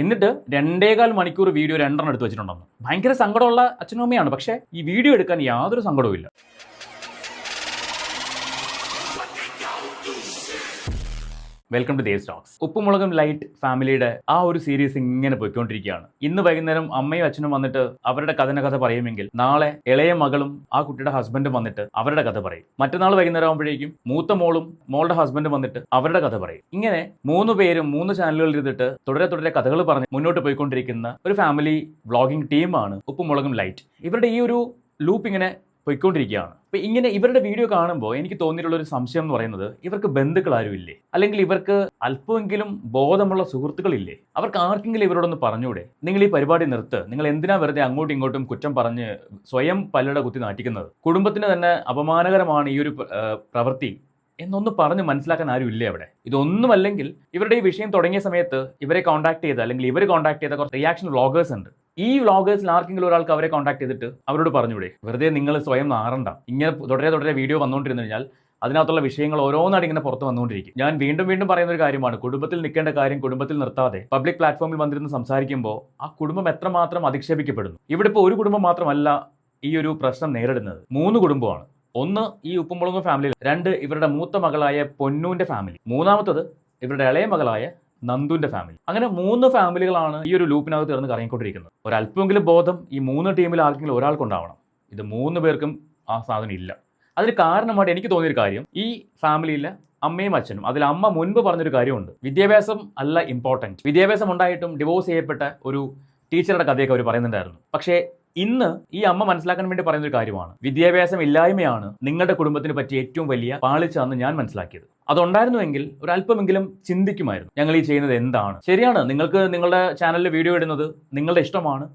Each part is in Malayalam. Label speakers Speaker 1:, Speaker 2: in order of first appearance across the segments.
Speaker 1: എന്നിട്ട് രണ്ടേകാൽ മണിക്കൂർ വീഡിയോ രണ്ടെണ്ണം എടുത്ത് വെച്ചിട്ടുണ്ടെന്ന്. ഭയങ്കര സങ്കടമുള്ള അച്ഛനും അമ്മയാണ്. പക്ഷേ ഈ വീഡിയോ എടുക്കാൻ യാതൊരു സങ്കടവും വെൽക്കം ടു ദേവ് സ്റ്റോക്സ് ഉപ്പുമുളകും ലൈറ്റ് ഫാമിലിയുടെ ആ ഒരു സീരീസ് ഇങ്ങനെ പോയിക്കൊണ്ടിരിക്കുകയാണ്. ഇന്ന് വൈകുന്നേരം അമ്മയും അച്ഛനും വന്നിട്ട് അവരുടെ കഥന കഥ പറയുമെങ്കിൽ നാളെ ഇളയ മകളും ആ കുട്ടിയുടെ ഹസ്ബൻഡും വന്നിട്ട് അവരുടെ കഥ പറയും. മറ്റന്നാൾ വൈകുന്നേരം ആകുമ്പോഴേക്കും മൂത്ത മോളും മോളുടെ ഹസ്ബൻഡും വന്നിട്ട് അവരുടെ കഥ പറയും. ഇങ്ങനെ മൂന്ന് പേരും മൂന്ന് ചാനലുകളിൽ ഇരുന്നിട്ട് തുടരെ തുടരെ കഥകൾ പറഞ്ഞ് മുന്നോട്ട് പോയിക്കൊണ്ടിരിക്കുന്ന ഒരു ഫാമിലി വ്ളോഗിംഗ് ടീമാണ് ഉപ്പുമുളകും ലൈറ്റ് ഇവരുടെ ഈ ഒരു ലൂപ്പ് ഇങ്ങനെ പോയിക്കൊണ്ടിരിക്കുകയാണ്. അപ്പോൾ ഇങ്ങനെ ഇവരുടെ വീഡിയോ കാണുമ്പോൾ എനിക്ക് തോന്നിയിട്ടുള്ള ഒരു സംശയം എന്ന് പറയുന്നത് ഇവർക്ക് ബന്ധുക്കൾ ആരുമില്ലേ അല്ലെങ്കിൽ ഇവർക്ക് അല്പമെങ്കിലും ബോധമുള്ള സുഹൃത്തുക്കളില്ലേ? അവർക്ക് ആർക്കെങ്കിലും ഇവരോടൊന്ന് പറഞ്ഞൂടെ? നിങ്ങൾ ഈ പരിപാടി നിർത്ത്. നിങ്ങൾ എന്തിനാ വെറുതെ അങ്ങോട്ടും ഇങ്ങോട്ടും കുറ്റം പറഞ്ഞ് സ്വയം പല്ലട കുത്തി നാട്ടിക്കുന്നത് കുടുംബത്തിന് തന്നെ അപമാനകരമാണ് ഈ ഒരു പ്രവൃത്തി എന്നൊന്ന് പറഞ്ഞ് മനസ്സിലാക്കാൻ ആരും ഇല്ലേ അവിടെ? ഇതൊന്നുമല്ലെങ്കിൽ ഇവരുടെ ഈ വിഷയം തുടങ്ങിയ സമയത്ത് ഇവരെ കോൺടാക്ട് ചെയ്ത അല്ലെങ്കിൽ ഇവർ കോൺടാക്ട് ചെയ്ത കുറച്ച് റിയാക്ഷൻ വ്ളോഗേഴ്സ് ഉണ്ട്. ഈ വ്ളോഗേഴ്സിൽ ആർക്കെങ്കിലും ഒരാൾക്ക് അവരെ കോൺടാക്ട് ചെയ്തിട്ട് അവരോട് പറഞ്ഞുവിടെ വെറുതെ നിങ്ങൾ സ്വയം നാറണ്ട. ഇങ്ങനെ തുടരെ തുടരെ വീഡിയോ വന്നുകൊണ്ടിരുന്നു കഴിഞ്ഞാൽ അതിനകത്തുള്ള വിഷയങ്ങൾ ഓരോന്നാണ് ഇങ്ങനെ പുറത്ത് വന്നുകൊണ്ടിരിക്കും. ഞാൻ വീണ്ടും വീണ്ടും പറയുന്ന ഒരു കാര്യമാണ് കുടുംബത്തിൽ നിൽക്കേണ്ട കാര്യം കുടുംബത്തിൽ നിർത്താതെ പബ്ലിക് പ്ലാറ്റ്ഫോമിൽ വന്നിരുന്ന് സംസാരിക്കുമ്പോൾ ആ കുടുംബം എത്രമാത്രം അധിക്ഷേപിക്കപ്പെടുന്നു? ഇവിടെ ഇപ്പോൾ ഒരു കുടുംബം മാത്രമല്ല ഈ ഒരു പ്രശ്നം നേരിടുന്നത്. മൂന്ന് കുടുംബമാണ്. ഒന്ന് ഈ ഉപ്പുമുളകും ഫാമിലി രണ്ട് ഇവരുടെ മൂത്ത മകളായ പൊന്നൂന്റെ ഫാമിലി മൂന്നാമത്തത് ഇവരുടെ ഇളയ മകളായ നന്ദുന്റെ ഫാമിലി അങ്ങനെ മൂന്ന് ഫാമിലികളാണ് ഈ ഒരു ലൂപ്പിനകത്ത് ഇറന്ന് കറങ്ങിക്കൊണ്ടിരിക്കുന്നത്. ഒരല്പമെങ്കിലും ബോധം ഈ മൂന്ന് ടീമിൽ ആർക്കെങ്കിലും ഒരാൾക്കുണ്ടാവണം. ഇത് മൂന്ന് പേർക്കും ആ സാധനം ഇല്ല. അതിന് കാരണമായിട്ട് എനിക്ക് തോന്നിയൊരു കാര്യം ഈ ഫാമിലിയിലെ അമ്മയും അച്ഛനും അതിൽ അമ്മ മുൻപ് പറഞ്ഞൊരു കാര്യമുണ്ട്. വിദ്യാഭ്യാസം അല്ല ഇമ്പോർട്ടന്റ് വിദ്യാഭ്യാസം ഉണ്ടായിട്ടും ഡിവോഴ്സ് ചെയ്യപ്പെട്ട ഒരു ടീച്ചറുടെ കഥയൊക്കെ അവർ പറയുന്നുണ്ടായിരുന്നു. പക്ഷേ ഇന്ന് ഈ അമ്മ മനസ്സിലാക്കാൻ വേണ്ടി പറയുന്ന ഒരു കാര്യമാണ്. വിദ്യാഭ്യാസം ഇല്ലായ്മയാണ് നിങ്ങളുടെ കുടുംബത്തിന് പറ്റിയ ഏറ്റവും വലിയ പാളിച്ചാന്ന് ഞാൻ മനസ്സിലാക്കിയത്. അതുണ്ടായിരുന്നുവെങ്കിൽ ഒരു അല്പമെങ്കിലും ചിന്തിക്കുമായിരുന്നു. ഞങ്ങൾ ഈ ചെയ്യുന്നത് എന്താണ്? ശരിയാണ് നിങ്ങൾക്ക് നിങ്ങളുടെ ചാനലിൽ വീഡിയോ ഇടുന്നത് നിങ്ങളുടെ ഇഷ്ടമാണ്.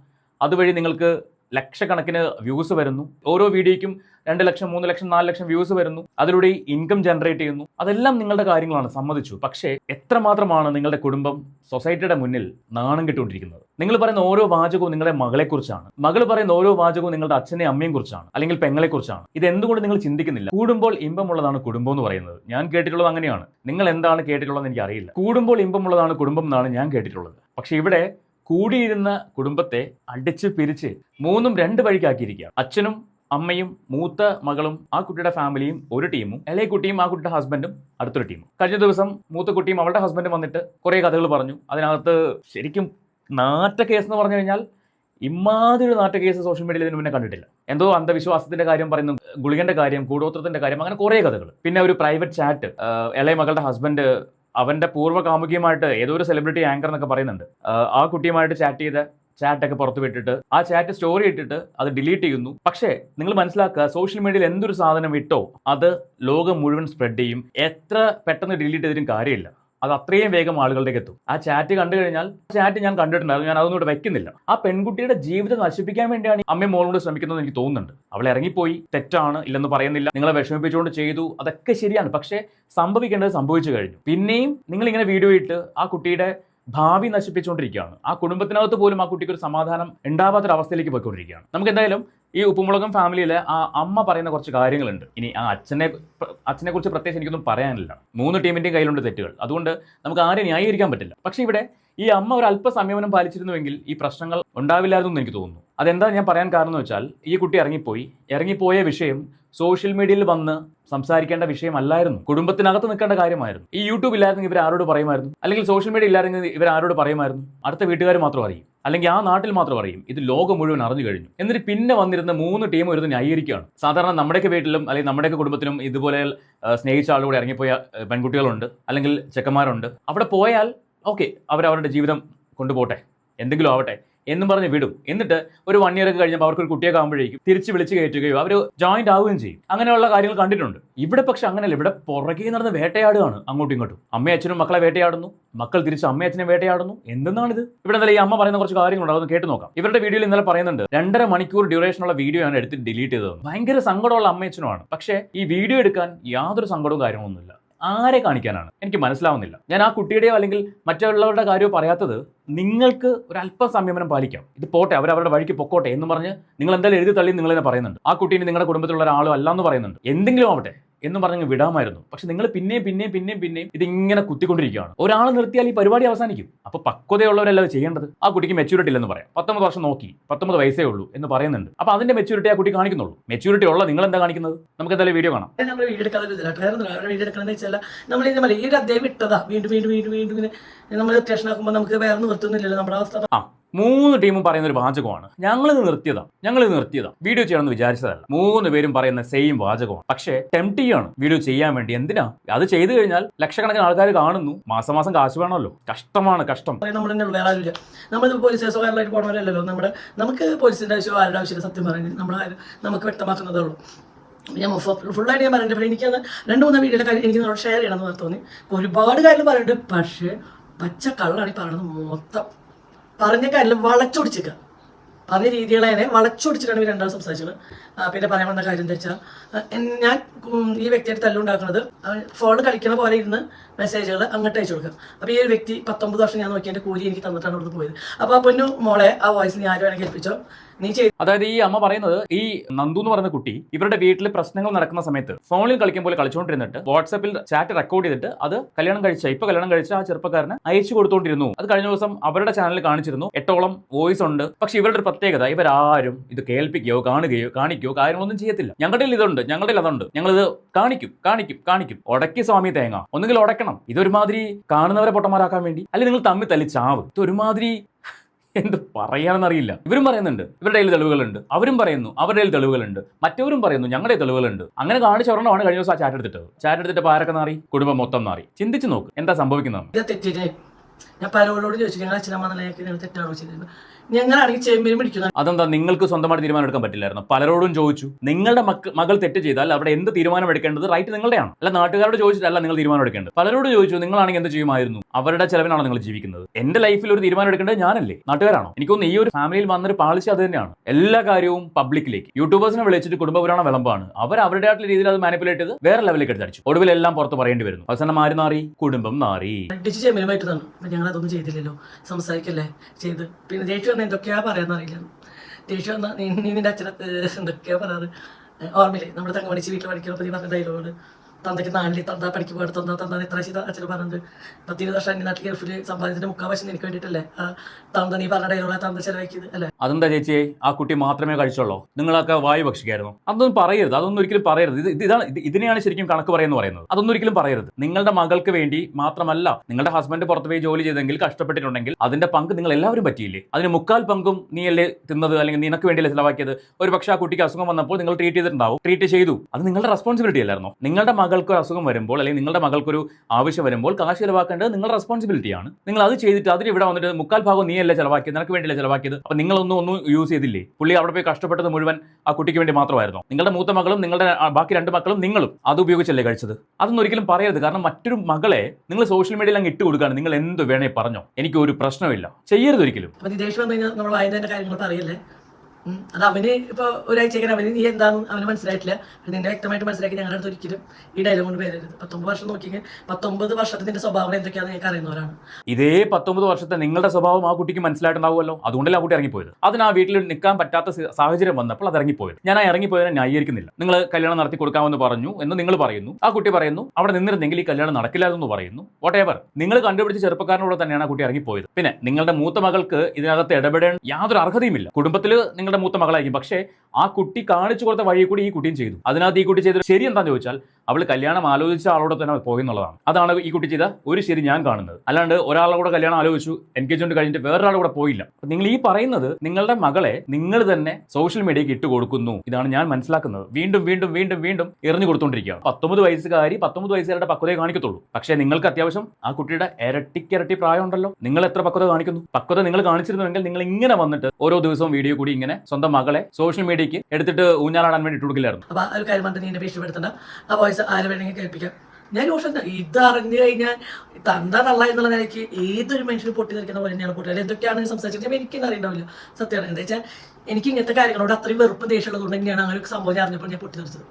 Speaker 1: അതുവഴി നിങ്ങൾക്ക് ലക്ഷക്കണക്കിന് വ്യൂസ് വരുന്നു. ഓരോ വീഡിയോയ്ക്കും രണ്ട് ലക്ഷം മൂന്ന് ലക്ഷം നാല് ലക്ഷം വ്യൂസ് വരുന്നു. അതിലൂടെ ഇൻകം ജനറേറ്റ് ചെയ്യുന്നു. അതെല്ലാം നിങ്ങളുടെ കാര്യങ്ങളാണ് സമ്മതിച്ചു. പക്ഷേ എത്രമാത്രമാണ് നിങ്ങളുടെ കുടുംബം സൊസൈറ്റിയുടെ മുന്നിൽ നാണം കെട്ടുകൊണ്ടിരിക്കുന്നത്? നിങ്ങൾ പറയുന്ന ഓരോ വാചകവും നിങ്ങളുടെ മകളെക്കുറിച്ചാണ്. മകൾ പറയുന്ന ഓരോ വാചകവും നിങ്ങളുടെ അച്ഛനെ അമ്മയും കുറിച്ചാണ്. അല്ലെങ്കിൽ പെങ്ങളെക്കുറിച്ചാണ്. ഇത് എന്തുകൊണ്ട് നിങ്ങൾ ചിന്തിക്കുന്നില്ല? കൂടുമ്പോൾ ഇമ്പമുള്ളതാണ് കുടുംബം എന്ന് പറയുന്നത്. ഞാൻ കേട്ടിട്ടുള്ളത് അങ്ങനെയാണ്. നിങ്ങൾ എന്താണ് കേട്ടിട്ടുള്ളതെന്ന് എനിക്ക് അറിയില്ല കൂടുമ്പോൾ ഇമ്പമുള്ളതാണ് കുടുംബം എന്നാണ് ഞാൻ കേട്ടിട്ടുള്ളത്. പക്ഷേ ഇവിടെ കൂടിയിരുന്ന കുടുംബത്തെ അടിച്ച് പിരിച്ച് മൂന്നും രണ്ട് വഴിക്കാക്കിയിരിക്കുക അച്ഛനും അമ്മയും മൂത്ത മകളും ആ കുട്ടിയുടെ ഫാമിലിയും ഒരു ടീമും ഇളയ കുട്ടിയും ആ കുട്ടിയുടെ ഹസ്ബൻഡും അടുത്തൊരു ടീമും. കഴിഞ്ഞ ദിവസം മൂത്ത കുട്ടിയും അവളുടെ ഹസ്ബൻഡും വന്നിട്ട് കുറേ കഥകൾ പറഞ്ഞു. അതിനകത്ത് ശരിക്കും നാറ്റ കേസ് എന്ന് പറഞ്ഞു കഴിഞ്ഞാൽ ഇമാതിരി നാട്ട കേസ് സോഷ്യൽ മീഡിയയിൽ ഇതിന് മുന്നേ കണ്ടിട്ടില്ല. എന്തോ അന്ധവിശ്വാസത്തിന്റെ കാര്യം പറയുന്നു ഗുളികന്റെ കാര്യം കൂടോത്രത്തിന്റെ കാര്യം അങ്ങനെ കുറേ കഥകൾ. പിന്നെ ഒരു പ്രൈവറ്റ് ചാറ്റ് ഇളയ മകളുടെ ഹസ്ബൻഡ് അവന്റെ പൂർവ കാമുകിയുമായിട്ട് ഏതോ ഒരു സെലിബ്രിറ്റി ആങ്കർ എന്നൊക്കെ പറയുന്നുണ്ട്. ആ, ആ കുട്ടിയുമായിട്ട് ചാറ്റ് ചെയ്ത ചാറ്റൊക്കെ പുറത്തു വിട്ടിട്ട് ആ ചാറ്റ് സ്റ്റോറി ഇട്ടിട്ട് അത് ഡിലീറ്റ് ചെയ്യുന്നു. പക്ഷേ നിങ്ങൾ മനസ്സിലാക്കുക സോഷ്യൽ മീഡിയയിൽ എന്തൊരു സാധനം ഇട്ടോ അത് ലോകം മുഴുവൻ സ്പ്രെഡ് ചെയ്യും. എത്ര പെട്ടെന്ന് ഡിലീറ്റ് ചെയ്തിട്ടും കാര്യമില്ല. അത് അത്രയും വേഗം ആളുകളിലേക്ക് എത്തും. ആ ചാറ്റ് കണ്ടു കഴിഞ്ഞാൽ ചാറ്റ് ഞാൻ കണ്ടിട്ടുണ്ടായിരുന്നു ഞാൻ അതൊന്നും ഇവിടെ വെക്കുന്നില്ല ആ പെൺകുട്ടിയുടെ ജീവിതം നശിപ്പിക്കാൻ വേണ്ടിയാണ് അമ്മയും മോളോട് ശ്രമിക്കുന്നത് എനിക്ക് തോന്നുന്നുണ്ട്. അവൾ ഇറങ്ങിപ്പോയി. തെറ്റാണ് ഇല്ലെന്ന് പറയുന്നില്ല. നിങ്ങളെ വിഷമിപ്പിച്ചുകൊണ്ട് ചെയ്തു. അതൊക്കെ ശരിയാണ്. പക്ഷേ സംഭവിക്കേണ്ടത് സംഭവിച്ചു കഴിഞ്ഞു. പിന്നെയും നിങ്ങൾ ഇങ്ങനെ വീഡിയോ ഇട്ട് ആ കുട്ടിയുടെ ഭാവി നശിപ്പിച്ചുകൊണ്ടിരിക്കുകയാണ്. ആ കുടുംബത്തിനകത്ത് പോലും ആ കുട്ടിക്ക് ഒരു സമാധാനം ഉണ്ടാവാത്തൊരവസ്ഥയിലേക്ക് പോയിക്കൊണ്ടിരിക്കുകയാണ്. നമുക്ക് എന്തായാലും ഈ ഉപ്പുമുളകം ഫാമിലിയിലെ ആ അമ്മ പറയുന്ന കുറച്ച് കാര്യങ്ങളുണ്ട്. ഇനി ആ അച്ഛനെ അച്ഛനെ കുറിച്ച് പ്രത്യേകിച്ച് എനിക്കൊന്നും പറയാനില്ല. മൂന്ന് ടീമിന്റെയും കയ്യിലുണ്ട് തെറ്റുകൾ. അതുകൊണ്ട് നമുക്ക് ആരെയും ന്യായീകരിക്കാൻ പറ്റില്ല. പക്ഷേ ഇവിടെ ഈ അമ്മ ഒരു അല്പ പാലിച്ചിരുന്നുവെങ്കിൽ ഈ പ്രശ്നങ്ങൾ ഉണ്ടാവില്ലായിരുന്നു എന്ന് എനിക്ക് തോന്നുന്നു. അതെന്താ ഞാൻ പറയാൻ കാരണം എന്ന് വെച്ചാൽ ഈ കുട്ടി ഇറങ്ങിപ്പോയി. ഇറങ്ങിപ്പോയ വിഷയം സോഷ്യൽ മീഡിയയിൽ വന്ന് സംസാരിക്കേണ്ട വിഷയമല്ലായിരുന്നു. കുടുംബത്തിനകത്ത് നിൽക്കേണ്ട കാര്യമായിരുന്നു. ഈ യൂട്യൂബ് ഇല്ലായിരുന്നു ഇവർ ആരോട് പറയുമായിരുന്നു. അല്ലെങ്കിൽ സോഷ്യൽ മീഡിയ ഇല്ലായിരുന്നു ഇവർ ആരോട് പറയുമായിരുന്നു. അടുത്ത വീട്ടുകാർ മാത്രം അറിയും. അല്ലെങ്കിൽ ആ നാട്ടിൽ മാത്രം അറിയും. ഇത് ലോകം മുഴുവൻ അറിഞ്ഞു കഴിഞ്ഞു. എന്നിട്ട് പിന്നെ വന്നിരുന്ന മൂന്ന് ടീം ഒരു ന്യായീകരിക്കുകയാണ്. സാധാരണ നമ്മുടെയൊക്കെ വീട്ടിലും അല്ലെങ്കിൽ നമ്മുടെയൊക്കെ കുടുംബത്തിലും ഇതുപോലെ സ്നേഹിച്ച ആളുകൂടെ ഇറങ്ങിപ്പോയ പെൺകുട്ടികളുണ്ട്. അല്ലെങ്കിൽ ചെക്കന്മാരുണ്ട്. അവിടെ പോയാൽ ഓക്കെ അവരവരുടെ ജീവിതം കൊണ്ടുപോട്ടെ എന്തെങ്കിലും ആവട്ടെ എന്നും പറഞ്ഞ് വിടും. എന്നിട്ട് ഒരു വൺ ഇയർ ഒക്കെ കഴിഞ്ഞപ്പോൾ അവർക്ക് ഒരു കുട്ടിയൊക്കെ ആകുമ്പോഴേക്കും തിരിച്ച് വിളിച്ച് കയറ്റുകയോ അവർ ജോയിന്റ് ആവുകയും ചെയ്യും. അങ്ങനെയുള്ള കാര്യങ്ങൾ കണ്ടിട്ടുണ്ട്. ഇവിടെ പക്ഷെ അങ്ങനെയല്ല ഇവിടെ പുറകെ നടന്ന് വേട്ടയാടുകയാണ് അങ്ങോട്ടും ഇങ്ങോട്ടും. അമ്മയും അച്ഛനും മക്കളെ വേട്ടയാടുന്നു മക്കൾ തിരിച്ച് അമ്മയച്ഛനെ വേട്ടയാടുന്നു എന്തെന്നാണിത്? ഇവിടെ എന്തായാലും ഈ അമ്മ പറയുന്ന കുറച്ച് കാര്യങ്ങളുണ്ട് അതൊന്ന് കേട്ട് നോക്കാം. ഇവരുടെ വീഡിയോയിൽ ഇന്നലെ പറയുന്നുണ്ട് രണ്ടര മണിക്കൂർ ഡ്യൂറേഷനുള്ള വീഡിയോ ആണ് എടുത്ത് ഡിലീറ്റ് ചെയ്തത് ഭയങ്കര സങ്കടമുള്ള അമ്മയച്ഛനുമാണ് പക്ഷേ ഈ വീഡിയോ എടുക്കാൻ യാതൊരു സങ്കടവും കാര്യങ്ങളൊന്നുമില്ല. ആരെ കാണിക്കാനാണ്? എനിക്ക് മനസ്സിലാവുന്നില്ല. ഞാൻ ആ കുട്ടിയുടെയോ അല്ലെങ്കിൽ മറ്റുള്ളവരുടെ കാര്യമോ പറയാത്തത് നിങ്ങൾക്ക് അല്പം സംയമനം പാലിക്കാം. ഇത് പോട്ടെ അവർ അവരുടെ വഴിക്ക് പൊക്കോട്ടെ എന്ന് പറഞ്ഞ് നിങ്ങൾ എന്തായാലും എഴുതി തള്ളി നിങ്ങൾ തന്നെ പറയുന്നുണ്ട്. ആ കുട്ടീനെ നിങ്ങളുടെ കുടുംബത്തിലുള്ള ഒരാളോ അല്ല എന്ന് പറയുന്നുണ്ട്. എന്തെങ്കിലും ആവട്ടെ. എന്ന് പറഞ്ഞ് വിടാമായിരുന്നു. പക്ഷെ നിങ്ങൾ പിന്നെയും പിന്നെയും പിന്നെയും പിന്നെയും ഇതിങ്ങനെ കുത്തിക്കൊണ്ടിരിക്കുകയാണ്. ഒരാൾ നിർത്തിയാൽ ഈ പരിപാടി അവസാനിക്കും. അപ്പൊ പക്വതയുള്ളവരല്ല ചെയ്യേണ്ടത്? ആ കുട്ടിക്ക് മെച്ചൂരിറ്റി ഇല്ലെന്ന് പറയാം. പത്തൊമ്പത് വർഷം നോക്കി പത്തൊമ്പത് വയസ്സേ ഉള്ളൂ എന്ന് പറയുന്നുണ്ട്. അപ്പൊ അതിന്റെ മെച്ചൂരിറ്റി ആ കുട്ടി കാണിക്കുന്നുള്ളൂ. മെച്ചൂരിറ്റി ഉള്ള നിങ്ങൾ എന്താ കാണിക്കുന്നത്? നമുക്ക് എന്തായാലും വീഡിയോ കാണാം.
Speaker 2: വീഡിയോ എടുക്കാതെ. വീഡിയോ എടുക്കണമെന്ന് വീണ്ടും വീണ്ടും വീണ്ടും വീണ്ടും നമ്മൾ സ്റ്റേഷൻ ആക്കുമ്പോൾ നമുക്ക് വേറെ നിർത്തുന്നില്ലല്ലോ നമ്മുടെ അവസ്ഥ
Speaker 1: ആ മൂന്ന് ടീമും പറയുന്ന ഒരു വാചകമാണ്. ഞങ്ങൾ ഇത് നിർത്തിയതാ ഞങ്ങൾ ഇത് നിർത്തിയതാ. വീഡിയോ ചെയ്യണമെന്ന് വിചാരിച്ചതല്ല. മൂന്ന് പേരും പറയുന്ന സെയിം വാചകമാണ്. പക്ഷേ ടെംപ്റ്റ് ചെയ്യാണ് വീഡിയോ ചെയ്യാൻ വേണ്ടി. എന്തിനാ? അത് ചെയ്തു കഴിഞ്ഞാൽ ലക്ഷക്കണക്കിന് ആൾക്കാർ കാണുന്നു. മാസം മാസം കാശ് വേണമല്ലോ. കഷ്ടമാണ് കഷ്ടം.
Speaker 2: നമ്മൾ നമ്മൾ പോലീസ് കേസോ കാര്യമായിട്ട് പോകണവരല്ലല്ലോ നമ്മുടെ നമുക്ക് പോലീസിന്റെ ആവശ്യം ആരുടെ ആവശ്യമില്ല സത്യം പറയുന്നത് നമ്മളെ നമുക്ക് വ്യക്തമാക്കുന്നതേ ഉള്ളൂ. ഞാൻ ഫുള്ളായിട്ട് ഞാൻ പറഞ്ഞിട്ട് എനിക്ക് രണ്ട് മൂന്ന് വീഡിയോയുടെ കാര്യം എനിക്ക് ഷെയർ ചെയ്യണമെന്ന് തോന്നി. ഒരുപാട് കാര്യം പറഞ്ഞിട്ട് പക്ഷേ പച്ച കള്ളാണ് ഈ പറയുന്നത് മൊത്തം. പറഞ്ഞ കാര്യം വളച്ചൊടിച്ചേക്കുക പറഞ്ഞ രീതികളെ വളച്ചൊടിച്ചിട്ടാണ് ഇവർ രണ്ടാൾ സംസാരിച്ചത്. പിന്നെ പറയാൻ വന്ന കാര്യം എന്താ വെച്ചാൽ ഞാൻ ഈ വ്യക്തിയായിട്ട് തല്ലുണ്ടാക്കുന്നത് ഫോണിൽ കളിക്കണ പോലെ ഇരുന്ന് മെസ്സേജുകൾ അങ്ങോട്ട് അയച്ചു കൊടുക്കുക. അപ്പോൾ ഈ ഒരു വ്യക്തി പത്തൊമ്പത് വർഷം ഞാൻ നോക്കി എന്റെ കൂലി എനിക്ക് തന്നിട്ടാണ് അവിടുന്ന് പോയത്. അപ്പോൾ ആ പൊന്നു മോളെ ആ വോയിസ് ഞാൻ ആരും വേണമെങ്കിൽ കേൾപ്പിച്ചോ?
Speaker 1: അതായത് ഈ അമ്മ പറയുന്നത് ഈ നന്ദു എന്ന് പറയുന്ന കുട്ടി ഇവരുടെ വീട്ടിൽ പ്രശ്നങ്ങൾ നടക്കുന്ന സമയത്ത് ഫോണിൽ കളിക്കും പോലെ കളിച്ചുകൊണ്ടിരുന്നിട്ട് വാട്സാപ്പിൽ ചാറ്റ് റെക്കോർഡ് ചെയ്തിട്ട് അത് കല്യാണം കഴിച്ച ഇപ്പൊ കല്യാണം കഴിച്ച ആ ചെറുപ്പക്കാരന് അയച്ചു കൊടുത്തോണ്ടിരുന്നു. അത് കഴിഞ്ഞ ദിവസം അവരുടെ ചാനലിൽ കാണിച്ചിരുന്നു. എട്ടോളം വോയിസ് ഉണ്ട്. പക്ഷെ ഇവരുടെ ഒരു പ്രത്യേകത ഇവരാരും ഇത് കേൾപ്പിക്കുകയോ കാണുകയോ കാണിക്കുകയോ കാര്യങ്ങളൊന്നും ചെയ്യത്തില്ല. ഞങ്ങളുടെ ഇതുണ്ട് ഞങ്ങളുടെ അതുണ്ട്. ഞങ്ങളിത് കാണിക്കും കാണിക്കും കാണിക്കും. ഉടക്കി സ്വാമി തേങ്ങ. ഒന്നുകിൽ ഉടക്കണം. ഇതൊരുമാതിരി കാണുന്നവരെ പൊട്ടന്മാരാക്കാൻ വേണ്ടി. അല്ലെങ്കിൽ നിങ്ങൾ തമ്മിൽ തല്ലി ചാവ്. ഇതൊരുമാതിരി എന്ത് പറയാനെന്നറിയില്ല ഇവരും പറയുന്നുണ്ട്. ഇവരുടെ കയ്യിൽ തെളിവുകളുണ്ട്. അവരും പറയുന്നു. അവരുടെ കയ്യിൽ തെളിവുകളുണ്ട്. മറ്റവരും പറയുന്നു ഞങ്ങളുടെ തെളിവുകളുണ്ട്. അങ്ങനെ കാണിച്ച ഒരെണ്ണമാണ് കഴിഞ്ഞ ദിവസം ആ ചാറ്റ് എടുത്തിട്ടത്. ചാറ്റ് എടുത്തിട്ട് ആരൊക്കെ മാറി കുടുംബം മൊത്തം മാറി ചിന്തിച്ചു നോക്ക്. എന്താ സംഭവിക്കുന്നത്
Speaker 2: ഞാൻ പലരോട് ചോദിച്ചു ഞങ്ങൾ അച്ഛനമ്മ നിലയ്ക്ക് ഞങ്ങൾ തെറ്റാണോ ചെയ്തത്? ഞങ്ങളാണെങ്കിൽ ചേമ്പിനും പിടിക്കുന്നത്
Speaker 1: അതെന്താ നിങ്ങൾക്ക് സ്വന്തമായിട്ട് തീരുമാനം എടുക്കാൻ പറ്റില്ലായിരുന്നു? പലരോടും ചോദിച്ചു നിങ്ങളുടെ മക്ക മകൾ തെറ്റ് ചെയ്താൽ അവിടെ എന്ത് തീരുമാനം എടുക്കേണ്ടത്? റൈറ്റ് നിങ്ങളുടെയാണ്. അല്ല നാട്ടുകാരോട് ചോദിച്ചിട്ടല്ല നിങ്ങൾ തീരുമാനം എടുക്കേണ്ടത്. പലരോട് ചോദിച്ചു നിങ്ങളാണെങ്കിൽ എന്ത് ചെയ്യുമായിരുന്നു? അവരുടെ ചെലവിനാണ് നിങ്ങൾ ജീവിക്കുന്നത്? എന്റെ ലൈഫിൽ ഒരു തീരുമാനം എടുക്കേണ്ടത് ഞാനല്ലേ? നാട്ടുകാരാണോ? എനിക്കൊന്ന് ഈ ഒരു ഫാമിലിയിൽ വന്നൊരു പാളിച്ച അത് തന്നെയാണ്. എല്ലാ കാര്യവും പബ്ലിക്കിലേക്ക്. യൂട്യൂബേഴ്സിനെ വിളിച്ചിട്ട് കുടുംബപുരാണ വിളമ്പാണ്. അവർ അവരുടേതായിട്ടുള്ള രീതിയിൽ അത് മാനിപ്പുലേറ്റ് ചെയ്ത് വേറെ ലെവലിലേക്ക് എടുത്തടിച്ചു ഒടുവിൽ എല്ലാം പുറത്ത് പറയേണ്ടി വരുന്നു. അവസാനം ആര് നാറി? കുടുംബം നാറി.
Speaker 2: ഞങ്ങൾ അതൊന്നും ചെയ്തില്ലല്ലോ. സംസാരിക്കല്ലേ? ചെയ്ത്. പിന്നെ ദേഷ്യം വന്നാൽ എന്തൊക്കെയാ പറയാന്നറിയില്ല ദേഷ്യം വന്നാൽ നീ നിന്റെ അച്ഛനെ എന്തൊക്കെയാ പറയാറ്? ഓർമ്മയില്ലേ? നമ്മുടെ തങ്കമണിച്ച് വീട്ടിൽ പഠിക്കുമ്പോൾ പറഞ്ഞ ഡയലോഗ് തന്തയ്ക്ക് നാലിൽ തന്ത പഠിക്ക് പോയി തന്ന തന്ന എത്ര ശീത അച്ഛന് പറഞ്ഞിട്ട് പത്തിരുപത് വർഷം എന്റെ നാട്ടിൽ ഗൾഫിൽ സമ്പാദിച്ചതിന്റെ മുക്കാൽ വശം എനിക്ക് വേണ്ടിയിട്ടല്ലേ? തന്ത നീ പറഞ്ഞ തന്ത ചെലവാക്കിയത് അല്ലേ?
Speaker 1: അതെന്താ ചേച്ചി? ആ കുട്ടി മാത്രമേ കഴിച്ചുള്ളൂ? നിങ്ങളൊക്കെ വായു ഭക്ഷിക്കായിരുന്നു? അതൊന്നും പറയരുത്. അതൊന്നും ഒരിക്കലും പറയരുത്. ഇത് ഇത് ഇതാണ് ഇതിനെയാണ് ശരിക്കും കണക്ക് പറയുന്നത് പറയുന്നത്. അതൊന്നും ഒരിക്കലും പറയരുത്. നിങ്ങളുടെ മകൾക്ക് വേണ്ടി മാത്രമല്ല നിങ്ങളുടെ ഹസ്ബൻഡ് പുറത്ത് പോയി ജോലി ചെയ്തെങ്കിൽ കഷ്ടപ്പെട്ടിട്ടുണ്ടെങ്കിൽ അതിന്റെ പങ്ക് നിങ്ങൾ എല്ലാവരും പറ്റിയില്ലേ? അതിന് മുക്കാൽ പങ്കും നീ അല്ലേ തിന്നത്? അല്ലെങ്കിൽ നിനക്ക് വേണ്ടിയല്ലേ ചിലവാക്കിയത്? ഒരു പക്ഷേ ആ കുട്ടിക്ക് അസുഖം വന്നപ്പോൾ നിങ്ങൾ ട്രീറ്റ് ചെയ്തിട്ടുണ്ടാവും. ട്രീറ്റ് ചെയ്തു. അത് നിങ്ങളുടെ റെസ്പോൺസിബിലിറ്റി അല്ലായിരുന്നോ? നിങ്ങളുടെ മകൾക്ക് ഒരു അസുഖം വരുമ്പോൾ അല്ലെങ്കിൽ നിങ്ങളുടെ മകൾക്കൊരു ആവശ്യം വരുമ്പോൾ കാശ് ചിലവാക്കേണ്ടത് നിങ്ങളുടെ റെസ്പോൺസിബിലിറ്റിയാണ് നിങ്ങൾ അത് ചെയ്തിട്ട് അതിന് ഇവിടെ വന്നിട്ട് മുക്കാൽ ഭാഗം നീ അല്ലേ ചിലവാക്കിയത്? നിനക്ക് വേണ്ടിയല്ലേ ചിലവാക്കിയത്? അപ്പൊ നിങ്ങളൊന്നും ഒന്നും യൂസ് ചെയ്തില്ലേ? പുള്ളി അവിടെ പോയി കഷ്ടപ്പെട്ടത് മുഴുവൻ ആ കുട്ടിക്ക് വേണ്ടി മാത്രമായിരുന്നു? നിങ്ങളുടെ മൂത്ത മകളും നിങ്ങളുടെ ബാക്കി രണ്ട് മക്കളും നിങ്ങളും അത് ഉപയോഗിച്ചല്ലേ കഴിച്ചത്? അതൊന്നും ഒരിക്കലും പറയരുത്. കാരണം മറ്റൊരു മകളെ നിങ്ങൾ സോഷ്യൽ മീഡിയയിൽ അങ്ങ് ഇട്ട് കൊടുക്കുകയാണ്. നിങ്ങൾ എന്ത് വേണേ പറഞ്ഞോ. എനിക്ക് ഒരു പ്രശ്നമില്ല ചെയ്യരുത് ഒരിക്കലും.
Speaker 2: നമ്മൾ ഉം. അത് അവന് ഇപ്പോൾ ഒരാഴ്ചയ്ക്ക് അവന് നീ എന്താണെന്ന് അവന് മനസ്സിലായിട്ടില്ല. നിന്റെ വ്യക്തമായിട്ട് മനസ്സിലാക്കി ഞങ്ങളുടെ അടുത്ത് ഒരിക്കലും ഈ ഡയലോഗ് കൊണ്ട് വരരുത്. പത്തൊമ്പത് വർഷം നോക്കിയെങ്കിൽ പത്തൊമ്പത് വർഷത്തിന്റെ സ്വഭാവം എന്തൊക്കെയാണെന്ന് ഞങ്ങൾക്ക് അറിയുന്നവരാണ്.
Speaker 1: ഇതേ പത്തൊമ്പത് വർഷത്തെ നിങ്ങളുടെ സ്വഭാവം ആ കുട്ടിക്ക് മനസ്സിലായിട്ടുണ്ടാവുമല്ലോ. അതുകൊണ്ടല്ല ആ കുട്ടി ഇറങ്ങിപ്പോയത്. അതിന് ആ വീട്ടിൽ നിൽക്കാൻ പറ്റാത്ത സാഹചര്യം വന്നപ്പോൾ അത് ഇറങ്ങിപ്പോയത്. ഞാൻ ആ ഇറങ്ങിപ്പോയതിനെ ന്യായീകരിക്കുന്നില്ല. നിങ്ങൾ കല്യാണം നടത്തി കൊടുക്കാമെന്ന് പറഞ്ഞു എന്ന് നിങ്ങൾ പറയുന്നു. ആ കുട്ടി പറയുന്നു അവിടെ നിന്നിരുന്നെങ്കിൽ ഈ കല്യാണം നടക്കില്ലായിരുന്നു പറയുന്നു. വാട്ട് എവർ നിങ്ങൾ കണ്ടുപിടിച്ച ചെറുപ്പക്കാരനോട് തന്നെയാണ് ആ കുട്ടി ഇറങ്ങിപ്പോയത്. പിന്നെ നിങ്ങളുടെ മൂത്ത മകൾക്ക് ഇതിനകത്ത് ഇടപെടാൻ യാതൊരു അർഹതയുമില്ല. കുടുംബത്തിൽ നിങ്ങളുടെ മൂത്ത മകളായിരിക്കും. പക്ഷേ ആ കുട്ടി കാണിച്ചു കൊടുത്ത വഴി കൂടി ഈ കുട്ടിയും ചെയ്തു. അതിനകത്ത് ഈ കുട്ടി ചെയ്തത് ശരി എന്താണെന്ന് ചോദിച്ചാൽ അവൾ കല്യാണം ആലോചിച്ച ആളോട് തന്നെ പോയി എന്നുള്ളതാണ് അതാണ് ഈ കുട്ടി ചെയ്ത ഒരു ശരി ഞാൻ കാണുന്നത്. അല്ലാണ്ട് ഒരാളുടെ കൂടെ കല്യാണം ആലോചിച്ചു എൻഗേജ്മെന്റ് കഴിഞ്ഞിട്ട് വേറൊരാളുടെ കൂടെ പോയില്ല. നിങ്ങൾ ഈ പറയുന്നത് നിങ്ങളുടെ മകളെ നിങ്ങൾ തന്നെ സോഷ്യൽ മീഡിയയ്ക്ക് ഇട്ട് കൊടുക്കുന്നു. ഇതാണ് ഞാൻ മനസ്സിലാക്കുന്നത്. വീണ്ടും വീണ്ടും വീണ്ടും വീണ്ടും എറിഞ്ഞു കൊടുത്തോണ്ടിരിക്കുകയാണ്. പത്തൊമ്പത് വയസ്സുകാരി പത്തൊമ്പത് വയസ്സുകാരുടെ പക്വതയെ കാണിക്കത്തുള്ളൂ. പക്ഷേ നിങ്ങൾക്ക് അത്യാവശ്യം ആ കുട്ടിയുടെ ഇരട്ടിക്കിരട്ടി പ്രായം ഉണ്ടല്ലോ നിങ്ങൾ എത്ര പക്വത കാണിക്കുന്നു? പക്വത നിങ്ങൾ കാണിച്ചിരുന്നുവെങ്കിൽ നിങ്ങൾ ഇങ്ങനെ വന്നിട്ട് ഓരോ ദിവസവും വീഡിയോ കൂടി ഇങ്ങനെ സ്വന്തം മകളെ സോഷ്യൽ മീഡിയയ്ക്ക് എടുത്തിട്ട് ഊഞ്ഞാലാടാൻ വേണ്ടി ഇട്ട് കൊടുക്കില്ലായിരുന്നു.
Speaker 2: അപ്പൊ ആരെ വേണമെങ്കിൽ കേൾപ്പിക്കാം. ഞാൻ ഓഷൻ അറിഞ്ഞു കഴിഞ്ഞാൽ തന്ത തള്ള എന്നുള്ള നിലയ്ക്ക് ഏതൊരു മനുഷ്യനും പൊട്ടി നിൽക്കുന്ന പോലെ തന്നെയാണ് പൊട്ടി എന്തൊക്കെയാണ് സംസാരിച്ചത്? എനിക്ക് അറിയണ്ടാവില്ല. സത്യമാണ്. എന്താ വെച്ചാൽ എനിക്ക് ഇങ്ങനത്തെ കാര്യങ്ങളോട് അത്രയും വെറുപ്പ് ദേഷ്യമുള്ളത് കൊണ്ട് തന്നെയാണ് അങ്ങനെ ഒരു സംഭവം അറിഞ്ഞപ്പോൾ ഞാൻ പൊട്ടി നിർത്തത്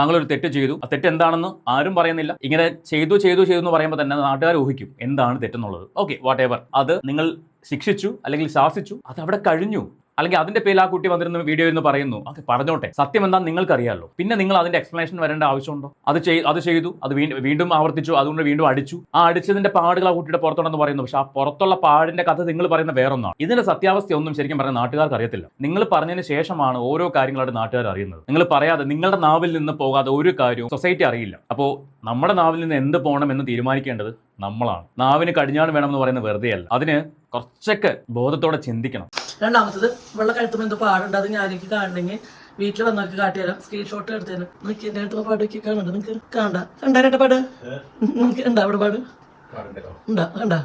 Speaker 1: മകൾ ഒരു തെറ്റ് ചെയ്തു. ആ തെറ്റ് എന്താണെന്ന് ആരും പറയുന്നില്ല. ഇങ്ങനെ ചെയ്തു ചെയ്തു ചെയ്തു എന്ന് പറയുമ്പോൾ തന്നെ നാട്ടുകാർ ഊഹിക്കും എന്താണ് തെറ്റെന്നുള്ളത്. ഓക്കെ വാട്ട് എവർ അത് നിങ്ങൾ ശിക്ഷിച്ചു അല്ലെങ്കിൽ ശാസിച്ചു അത് അവിടെ കഴിഞ്ഞു. അല്ലെങ്കിൽ അതിന്റെ പേരിൽ ആ കുട്ടി വന്നിരുന്ന വീഡിയോ എന്ന് പറയുന്നു. അത് പറഞ്ഞോട്ടെ. സത്യം എന്താ അറിയാമല്ലോ. പിന്നെ നിങ്ങൾ അതിന്റെ എക്സ്പ്ലനേഷൻ വരേണ്ട ആവശ്യമുണ്ടോ? അത് ചെയ് അത് ചെയ്തു. അത് വീണ്ടും വീണ്ടും ആവർത്തിച്ചു. അതുകൊണ്ട് വീണ്ടും അടിച്ചു. ആ അടിച്ചതിന്റെ പാടുകൾ ആ കുട്ടിയുടെ പുറത്തുണ്ടെന്ന് പറയുന്നു. പക്ഷെ ആ പുറത്തുള്ള പാടിന്റെ കഥ നിങ്ങൾ പറയുന്ന വേറൊന്നാണ്. ഇതിന്റെ സത്യാവസ്ഥ ഒന്നും ശരിക്കും പറഞ്ഞ നാട്ടുകാർക്ക് അറിയത്തില്ല. നിങ്ങൾ പറഞ്ഞതിന് ശേഷമാണ് ഓരോ കാര്യങ്ങളായിട്ട് നാട്ടുകാർ അറിയുന്നത്. നിങ്ങൾ പറയാതെ നിങ്ങളുടെ നാവിൽ നിന്ന് പോകാതെ ഒരു കാര്യവും സൊസൈറ്റി അറിയില്ല. അപ്പോൾ നമ്മുടെ നാവിൽ നിന്ന് എന്ത് പോകണം എന്ന് തീരുമാനിക്കേണ്ടത് നമ്മളാണ്. നാവിന് കടിഞ്ഞാണ് വേണമെന്ന് പറയുന്ന വെറുതെയല്ല. അതിന് കുറച്ചൊക്കെ ബോധത്തോടെ ചിന്തിക്കണം.
Speaker 2: രണ്ടാമത്തത് വെള്ള കഴുത്തുമ്പോൾ എന്തോ പാടുണ്ട് അത് ഞാൻ എനിക്ക് കാണണമെങ്കിൽ വീട്ടിൽ വന്നൊക്കെ കാട്ടിയാലും സ്ക്രീൻഷോട്ട് എടുത്തു തരാം നിനക്ക് എന്റെ അടുത്ത് പാട് കാണണ്ട നിനക്ക്? കാണണ്ട. കണ്ടാരട്ടെ പാട്? നിനക്ക് ഉണ്ടാ അവിടെ പാട്? ഉണ്ടാ?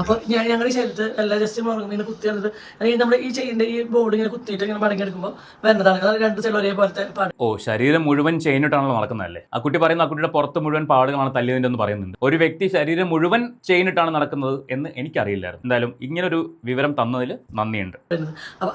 Speaker 2: അപ്പൊ ഞാൻ ഞങ്ങളുടെ ശരീരത്ത് എല്ലാ ജസ്റ്റ് മുറങ്ങും ഇങ്ങനെ കുത്തി വന്നിട്ട് അല്ലെങ്കിൽ നമ്മുടെ ഈ ചെയിന്റെ ഈ ബോർഡ് ഇങ്ങനെ കുത്തിയിട്ട് ഇങ്ങനെ മടങ്ങി എടുക്കുമ്പോൾ വരുന്നതാണ്. രണ്ട് ചില ഒരേപോലത്തെ പാട്.
Speaker 1: ഓ ശരീരം മുഴുവൻ ചെയിനിട്ടാണല്ലോ നടക്കുന്നതല്ലേ? ആ കുട്ടി പറയുന്ന ആ കുട്ടിയുടെ പുറത്ത് മുഴുവൻ പാടുകളാണ് തല്ലിയതിന്റെ എന്ന് പറയുന്നുണ്ട്. ഒരു വ്യക്തി ശരീരം മുഴുവൻ ചെയിനിട്ടാണ് നടക്കുന്നത് എന്ന് എനിക്കറിയില്ലായിരുന്നു. എന്തായാലും ഇങ്ങനെ ഒരു വിവരം തന്നതിൽ നന്ദിയുണ്ട്.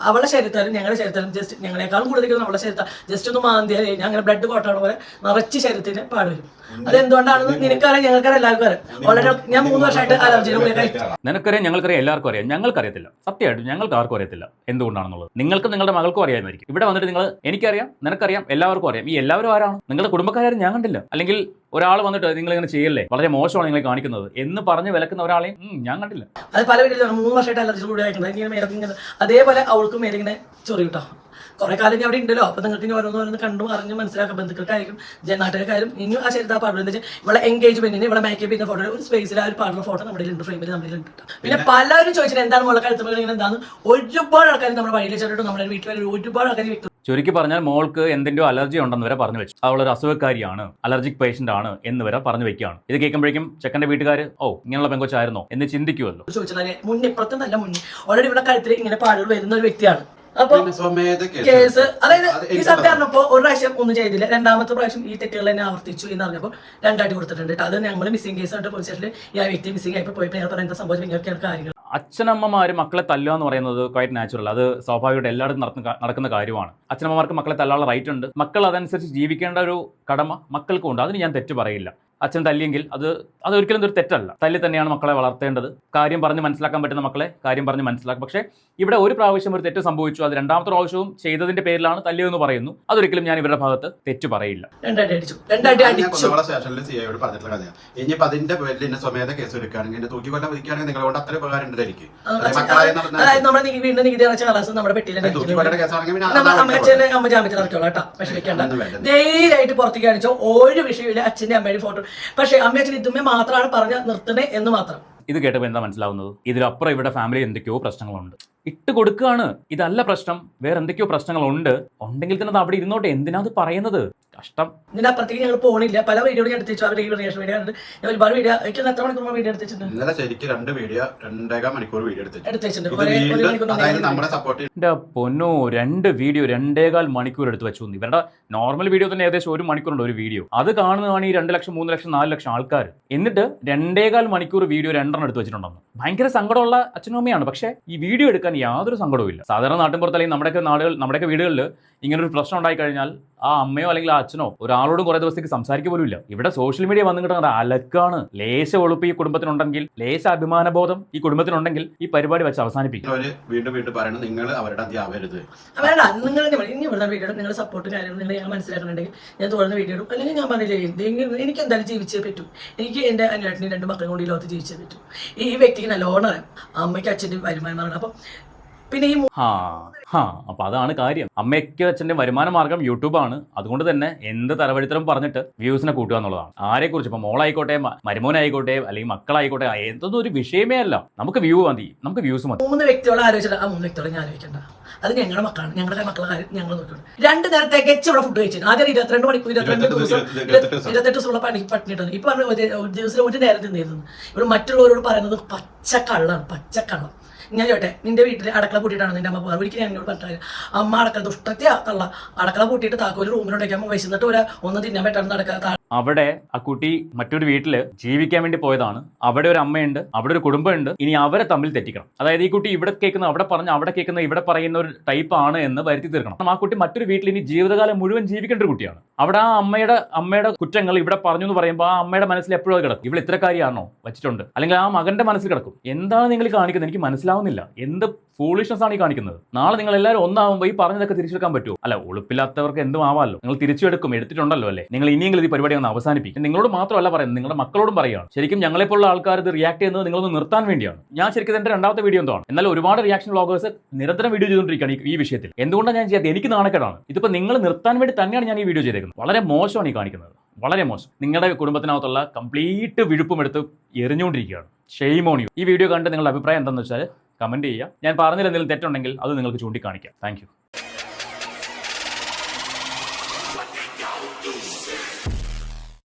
Speaker 2: അവളെ ശരീരത്താലും ഞങ്ങളുടെ ശരീരത്താലും ജസ്റ്റ് ഞങ്ങളെക്കാളും കൂടുതൽ അവളെ ശരീരത്താൽ ജസ്റ്റ് ഒന്ന് മാന്തിയാൽ ഞങ്ങളുടെ അങ്ങനെ ബ്ലഡ് കോട്ടാണ് പോലെ നിറച്ച് ശരീരത്തിന് പാടുവരും അത് അതെന്തുകൊണ്ടാണെന്ന് നിനക്കറിയാം ഞങ്ങൾക്കറിയാം എല്ലാവർക്കും അറിയാം. വളരെ ഞാൻ മൂന്ന് വർഷമായിട്ട് അലർജിയുടെ ഗുളിക
Speaker 1: നിനക്കറിയാം ഞങ്ങൾക്കറിയാം എല്ലാവർക്കും അറിയാം. ഞങ്ങൾക്കറിയത്തില്ല. സത്യമായിട്ടും ഞങ്ങൾക്ക് ആർക്കും അറിയത്തില്ല എന്തുകൊണ്ടാണെന്നുള്ളത്. നിങ്ങൾക്കും നിങ്ങളുടെ മകൾക്കും അറിയാമായിരിക്കും. ഇവിടെ വന്നിട്ട് നിങ്ങൾ എനിക്കറിയാം നിനക്കറിയാം എല്ലാവർക്കും അറിയാം. ഈ എല്ലാവരും ആരാണ്? നിങ്ങളുടെ കുടുംബക്കാരും ഞാൻ കണ്ടില്ല. അല്ലെങ്കിൽ ഒരാൾ വന്നിട്ട് നിങ്ങൾ ഇങ്ങനെ ചെയ്യല്ലേ? വളരെ മോശമാണ് നിങ്ങൾ കാണിക്കുന്നത് എന്ന് പറഞ്ഞ് വിലക്കുന്ന ഒരാളെയും ഞാൻ കണ്ടില്ല.
Speaker 2: അത് പല വീട്ടിലും മൂന്ന് വർഷമായിട്ട് അലർജി കൂടി ആയിട്ടുണ്ട്. അതേപോലെ അവൾക്കും മേലിങ്ങനെ ചൊറി കിട്ടാം കുറെ കാലം ഇനി അവിടെ ഉണ്ടല്ലോ. അപ്പൊ നിങ്ങൾക്ക് ഇനി ഓരോന്ന് ഓരോന്ന് കണ്ടു അറിഞ്ഞ് മനസ്സിലാക്കാം. ബന്ധുക്കൾക്കായിരിക്കും ജന- നാട്ടുകാർക്കാരും ഇനി ആ ചെറുതാ പാടുന്നത് വെച്ചാൽ ഇവിടെ എൻഗേജ്മെന്റിന് ഇവിടെ മേക്കപ്പ് ചെയ്യുന്ന ഫോട്ടോ ഒരു സ്പേസിൽ ആ ഒരു പാടുന്ന ഫോട്ടോ നമ്മുടെ ഉണ്ട് ഫ്രെയിമിൽ നമ്മുടെ ഉണ്ട് പിന്നെ പലരും ചോദിച്ചിട്ട് എന്താണ് മുള കഴുത്തുമ്പോൾ ഇങ്ങനെ എന്താണ് ഒരുപാട് ആൾക്കാർ നമ്മുടെ വഴിയിൽ ചെന്നിട്ട് നമ്മുടെ വീട്ടിൽ ഒരുപാട് ആൾക്കാർ വ്യക്തി
Speaker 1: ചുരുക്കി പറഞ്ഞാൽ മോൾക്ക് എന്തെങ്കിലും അലർജി ഉണ്ടെന്ന് വരെ പറഞ്ഞു വെച്ചു. അവൾ ഒരു അസുഖക്കാരിയാണ് അലർജിക് പേഷ്യന്റ് ആണ് എന്ന് വരെ പറഞ്ഞു വെക്കുകയാണ്. ഇത് കേൾക്കുമ്പോഴേക്കും ചെക്കന്റെ വീട്ടുകാർ ഓ ഇങ്ങനെയുള്ള പെങ്കോച്ചായിരുന്നോ? എന്ന് ചിന്തിക്കുമല്ലോ
Speaker 2: ചോദിച്ചാൽ മുന്നേ ഇപ്പുറത്തെ നല്ല മുന്നേ. ഓൾറെഡി ഇവിടെ കഴുത്തിൽ ഇങ്ങനെ പാടുകൾ വരുന്ന ഒരു വ്യക്തിയാണ്. അപ്പൊ കേസ് അതായത്
Speaker 3: അത്
Speaker 2: ഈ സർക്കാരിനൊപ്പം ഒരു പ്രാവശ്യം ഒന്നും ചെയ്തില്ല. രണ്ടാമത്തെ പ്രാവശ്യം ഈ തെറ്റുകൾ തന്നെ ആവർത്തിച്ചു എന്ന് പറഞ്ഞപ്പോൾ രണ്ടായിട്ട് കൊടുത്തിട്ടുണ്ട് അത് ഞങ്ങൾ മിസ്സിംഗ് കേസ് ആയിട്ട് പോലീസ് സ്റ്റേഷനിൽ ഈ വ്യക്തി മിസ്സിംഗ് ആയപ്പോൾ പോയപ്പോൾ ഞങ്ങൾ പറയുന്ന സംഭവിച്ചു ഇങ്ങനെയൊക്കെയാണ് കാര്യങ്ങൾ.
Speaker 1: അച്ഛനമ്മമാർ മക്കളെ തല്ലുക എന്ന് പറയുന്നത് ക്വൈറ്റ് നാച്ചുറൽ അത് സ്വാഭാവികമായിട്ട് എല്ലായിടത്തും നടക്കുന്ന നടക്കുന്ന കാര്യമാണ്. അച്ഛനമ്മമാർക്ക് മക്കളെ തല്ലാനുള്ള റൈറ്റ് ഉണ്ട്. മക്കൾ അതനുസരിച്ച് ജീവിക്കേണ്ട ഒരു കടമ മക്കൾക്കും ഉണ്ട് അതിന് ഞാൻ തെറ്റ് പറയില്ല. അച്ഛൻ തല്ലിയെങ്കിൽ അത് അത് ഒരിക്കലും ഒരു തെറ്റല്ല. തല്ലി തന്നെയാണ് മക്കളെ വളർത്തേണ്ടത്. കാര്യം പറഞ്ഞ് മനസ്സിലാക്കാൻ പറ്റുന്ന മക്കളെ കാര്യം പറഞ്ഞ് മനസ്സിലാക്കും. പക്ഷേ ഇവിടെ ഒരു പ്രാവശ്യം ഒരു തെറ്റ് സംഭവിച്ചു. അത് രണ്ടാമത്തെ പ്രാവശ്യവും ചെയ്തതിന്റെ പേരിലാണ് എന്ന് പറയുന്നു. അതൊരിക്കലും ഞാൻ ഇവരുടെ ഭാഗത്ത് തെറ്റ് പറയില്ല.
Speaker 3: ഇനിയിപ്പോ അതിന്റെ പേരിൽ എന്നെ സ്വമേധ കേസ് എടുക്കുകയാണെങ്കിൽ എന്നെ തൂക്കി കൊല്ലം വിധിക്കുകയാണെങ്കിൽ നിങ്ങളെ കൊണ്ട് അത്ര ഉപകാരം ഉണ്ട് എനിക്ക്
Speaker 2: നമ്മുടെ വീണ്ടും നികുതി അടച്ച കലാസം അമ്മ ജാമ്യത്തിൽ ഇറക്കിയോളാം കേട്ടോ. വിഷമിക്കേണ്ട. ധൈര്യമായിട്ട് പുറത്തേക്ക് കാണിച്ചോ. ഒരു വിഷയമില്ല അച്ഛന്റെ അമ്മയുടെ ഫോട്ടോ പക്ഷെ അമ്മയച്ഛൻ ഇതുമ്മേ ഇതുമേ മാത്രമാണ് പറഞ്ഞ നിർത്തണേ എന്ന് മാത്രം.
Speaker 1: ഇത് കേട്ടപ്പോൾ എന്താ മനസ്സിലാവുന്നത്? ഇതിലപ്പുറം ഇവിടെ ഫാമിലി എന്തൊക്കെയോ പ്രശ്നങ്ങളുണ്ട്. ഇട്ട് കൊടുക്കുകയാണ് ഇതല്ല പ്രശ്നം. വേറെ എന്തൊക്കെയോ പ്രശ്നങ്ങളുണ്ട്. ഉണ്ടെങ്കിൽ തന്നെ അത് അവിടെ ഇരുന്നോട്ടെ. എന്തിനാ അത് പറയുന്നത്? കഷ്ടം.
Speaker 2: ഇതിന്റെ അപ്പുറത്തേക്ക് ഞങ്ങൾ പോണില്ല. പല വീഡിയോ ഞാൻ എടുത്തു അവരുടെ ഈ റിയാക്ഷൻ വീഡിയോ കണ്ടിട്ട് ഞാൻ ഒരുപാട് വീഡിയോ എനിക്ക് എത്ര മണിക്കൂർ വീഡിയോ എടുത്തിട്ടുണ്ട്
Speaker 3: ഇന്നലെ ശരിക്കും രണ്ട് വീഡിയോ രണ്ടേകാൽ മണിക്കൂർ വീഡിയോ
Speaker 1: എന്റെ പൊന്നോ രണ്ട് വീഡിയോ രണ്ടേകാൽ മണിക്കൂർ എടുത്ത് വെച്ചു. ഇവരുടെ നോർമൽ വീഡിയോ തന്നെ ഏകദേശം ഒരു മണിക്കൂറുണ്ട് ഒരു വീഡിയോ അത് കാണുന്നതാണ് ഈ രണ്ട് ലക്ഷം മൂന്ന് ലക്ഷം നാല് ലക്ഷം ആൾക്കാർ. എന്നിട്ട് രണ്ടേകാൽ മണിക്കൂർ വീഡിയോ രണ്ടെണ്ണം എടുത്ത് വെച്ചിട്ടുണ്ടെന്ന്. ഭയങ്കര സങ്കടമുള്ള അച്ഛനും അമ്മയാണ്. പക്ഷേ ഈ വീഡിയോ എടുക്കാൻ യാതൊരു സങ്കടവും ഇല്ല സാധാരണ നാട്ടിൻ അല്ലെങ്കിൽ നമ്മുടെയൊക്കെ നാടുകൾ നമ്മുടെയൊക്കെ വീടുകളിൽ ഇങ്ങനെ ഒരു പ്രശ്നം ഉണ്ടായി കഴിഞ്ഞാൽ ആ അമ്മയോ അല്ലെങ്കിൽ ആ അച്ഛനോ ഒരാളോടും കുറെ ദിവസത്തേക്ക് സംസാരിക്കുക പോലും ഇല്ല ഇവിടെ സോഷ്യൽ മീഡിയ വന്നു കിട്ടുന്നത് അലക്കാണ്. ലേശ ഒളുപ്പ് ഈ കുടുംബത്തിനുണ്ടെങ്കിൽ ലേശ അഭിമാനബോധം ഈ കുടുംബത്തിനുണ്ടെങ്കിൽ ഈ പരിപാടി വെച്ച് അവസാനിപ്പിക്കും.
Speaker 3: അവർ വീണ്ടും വീണ്ടും പറയുന്നത് നിങ്ങൾ അവരുടെ അധ്യാപകരുത്.
Speaker 2: വേണ്ട നിങ്ങൾ തന്നെ പറയും. ഇനി ഇവിടെ വീഡിയോ നിങ്ങളുടെ സപ്പോർട്ട് കാര്യങ്ങൾ നിങ്ങൾ ഞങ്ങൾ മനസ്സിലാക്കുന്നുണ്ടെങ്കിൽ ഞാൻ തുടർന്ന് വീഡിയോ ഇടും അല്ലെങ്കിൽ ഞാൻ പറഞ്ഞില്ലേ എന്തെങ്കിലും എനിക്ക് എന്തായാലും ജീവിച്ചേ പറ്റൂ. എനിക്ക് എന്റെ അനിയട്ടിനും രണ്ട് മക്കളും കൂടി ലോകത്ത് ജീവിച്ചേ പറ്റൂ. ഈ വ്യക്തിക്ക് നല്ലോണം അമ്മയ്ക്ക് അച്ഛന്റെ വരുമാനമാണ് അപ്പം പിന്നെ ഈ
Speaker 1: ഹാ അപ്പോൾ അപ്പൊ അതാണ് കാര്യം. അമ്മയ്ക്ക് അച്ഛന്റെ വരുമാന മാർഗം യൂട്യൂബാണ് അതുകൊണ്ട് തന്നെ എന്ത് തലവഴിത്തരം പറഞ്ഞിട്ട് വ്യൂസിനെ കൂട്ടുക എന്നുള്ളതാണ്. ആരെക്കുറിച്ച്? ഇപ്പൊ മോളായിക്കോട്ടെ മരുമോനായിക്കോട്ടെ അല്ലെങ്കിൽ മക്കളായിക്കോട്ടെ എന്തൊന്നും ഒരു വിഷയമേ അല്ല. നമുക്ക് വ്യൂ മതി. നമുക്ക് വ്യൂസ് മതി.
Speaker 2: മൂന്ന് വ്യക്തികളെ ആലോചിച്ചിട്ട് ആ മൂന്ന് വ്യക്തികളെ ഞാൻ ആലോചിക്കണ്ട. അത് ഞങ്ങളുടെ മക്കളാണ്. ഞങ്ങളുടെ മക്കളെ കാര്യം ഞങ്ങൾ നോക്കണം രണ്ട് നേരത്തെ കെച്ചുള്ള ഇവിടെ ഫുഡ് കഴിച്ചു ആദ്യം ഇരുപത്തിരണ്ട് മണിക്കൂർ ഇരുപത്തിരണ്ട് ദിവസം
Speaker 3: ഇരുപത്തെട്ട് ദിവസം.
Speaker 2: ഇരുപത്തെട്ട് ദിവസമുള്ള പണി പട്ടിണിട്ടുണ്ട് ഇപ്പൊ പറഞ്ഞ ഒരു ദിവസം ഒരു നേരം തിന്നിരുന്നു. ഇവിടെ മറ്റുള്ളവരോട് പറയുന്നത് പച്ചക്കള്ളാണ് പച്ചക്കള്ളം. ഞാൻ ചോട്ടെ നിന്റെ വീട്ടിൽ അടക്കള പൂട്ടിയിട്ടാണ് നിന്റെ അമ്മ പോകുന്നത് ഒരിക്കലും എന്നോട് പറഞ്ഞില്ല അമ്മ അടക്കള ദുഷ്ടത്തെ തള്ള. അടുക്കള പൂട്ടിയിട്ട് ഒരു റൂമിലുണ്ടെങ്കിൽ അമ്മ വയസ്സിന്നിട്ട് ഒരു ഒന്ന് തിന്നാൻ പറ്റാണ്ട് നടക്കുക
Speaker 1: അവിടെ ആ കുട്ടി മറ്റൊരു വീട്ടിൽ ജീവിക്കാൻ വേണ്ടി പോയതാണ്. അവിടെ ഒരു അമ്മയുണ്ട് അവിടെ ഒരു കുടുംബമുണ്ട്. ഇനി അവരെ തമ്മിൽ തെറ്റിക്കണം. അതായത് ഈ കുട്ടി ഇവിടെ കേൾക്കുന്ന അവിടെ പറഞ്ഞ് അവിടെ കേൾക്കുന്ന ഇവിടെ പറയുന്ന ഒരു ടൈപ്പ് ആണ് എന്ന് വരുത്തി തീർക്കണം. ആ കുട്ടി മറ്റൊരു വീട്ടിൽ ഇനി ജീവിതകാലം മുഴുവൻ ജീവിക്കേണ്ട ഒരു കുട്ടിയാണ്. അവിടെ ആ അമ്മയുടെ അമ്മയുടെ കുറ്റങ്ങൾ ഇവിടെ പറഞ്ഞു എന്ന് പറയുമ്പോൾ ആ അമ്മയുടെ മനസ്സിൽ എപ്പോഴും കിടക്കും. ഇവിടെ ഇത്ര കാര്യമാണോ വെച്ചിട്ടുണ്ട്. അല്ലെങ്കിൽ ആ മകന്റെ മനസ്സിൽ കിടക്കും. എന്താണ് നിങ്ങൾ കാണിക്കുന്നത്? എനിക്ക് മനസ്സിലാവുന്നില്ല. എന്ത് ഫൂളിഷ്നസ് ആണ് ഈ കാണിക്കുന്നത്. നാളെ നിങ്ങൾ എല്ലാവരും ഒന്നാവുമ്പോൾ ഈ പറഞ്ഞതൊക്കെ തിരിച്ചെടുക്കാൻ പറ്റുമോ? അല്ല ഉളുപ്പില്ലാത്തവർക്ക് എന്തും ആവാമല്ലോ. നിങ്ങൾ തിരിച്ചെടുക്കും എടുത്തിട്ടുണ്ടല്ലോ അല്ലേ? നിങ്ങൾ ഇനിയെങ്കിലും ഈ പരിപാടി ഒന്ന് അവസാനിപ്പിക്കും. നിങ്ങളോട് മാത്രമല്ല പറയുന്നത് നിങ്ങളുടെ മക്കളോടും പറയുകയാണ്. ശരിക്കും ഞങ്ങളെപ്പോലുള്ള ആൾക്കാർ ഇത് റിയാക്ട് ചെയ്യുന്നത് നിങ്ങളൊന്ന് നിർത്താൻ വേണ്ടിയാണ്. ഞാൻ ശരിക്കും എന്റെ രണ്ടാമത്തെ വീഡിയോ എന്താണ്. എന്നാൽ ഒരുപാട് റിയാക്ഷൻ വ്ളോഗേഴ്സ് നിരന്തരം വീഡിയോ ചെയ്തുകൊണ്ടിരിക്കുകയാണ് ഈ- വിഷയത്തിൽ. എന്തുകൊണ്ടാണ് ഞാൻ ചെയ്യാത്തത്? എനിക്ക് നാണക്കേടാണ്. ഇതിപ്പോൾ നിങ്ങൾ നിർത്താൻ വേണ്ടി തന്നെയാണ് ഞാൻ ഈ വീഡിയോ ചെയ്തേക്കുന്നത്. വളരെ മോശമാണ് ഈ കാണിക്കുന്നത്. വളരെ മോശം. നിങ്ങളുടെ കുടുംബത്തിനകത്തുള്ള കംപ്ലീറ്റ് വിഴുപ്പും എടുത്ത് എറിഞ്ഞുകൊണ്ടിരിക്കുകയാണ്. ഷെയ്മോണിയോ ഈ വീഡിയോ കണ്ട് നിങ്ങളുടെ അഭിപ്രായം എന്താണെന്ന് വെച്ചാൽ കമന്റ് ചെയ്യുക ഞാൻ പറഞ്ഞതിൽ എന്തെങ്കിലും തെറ്റുണ്ടെങ്കിൽ അത് നിങ്ങൾക്ക് ചൂണ്ടിക്കാണിക്കാം. താങ്ക്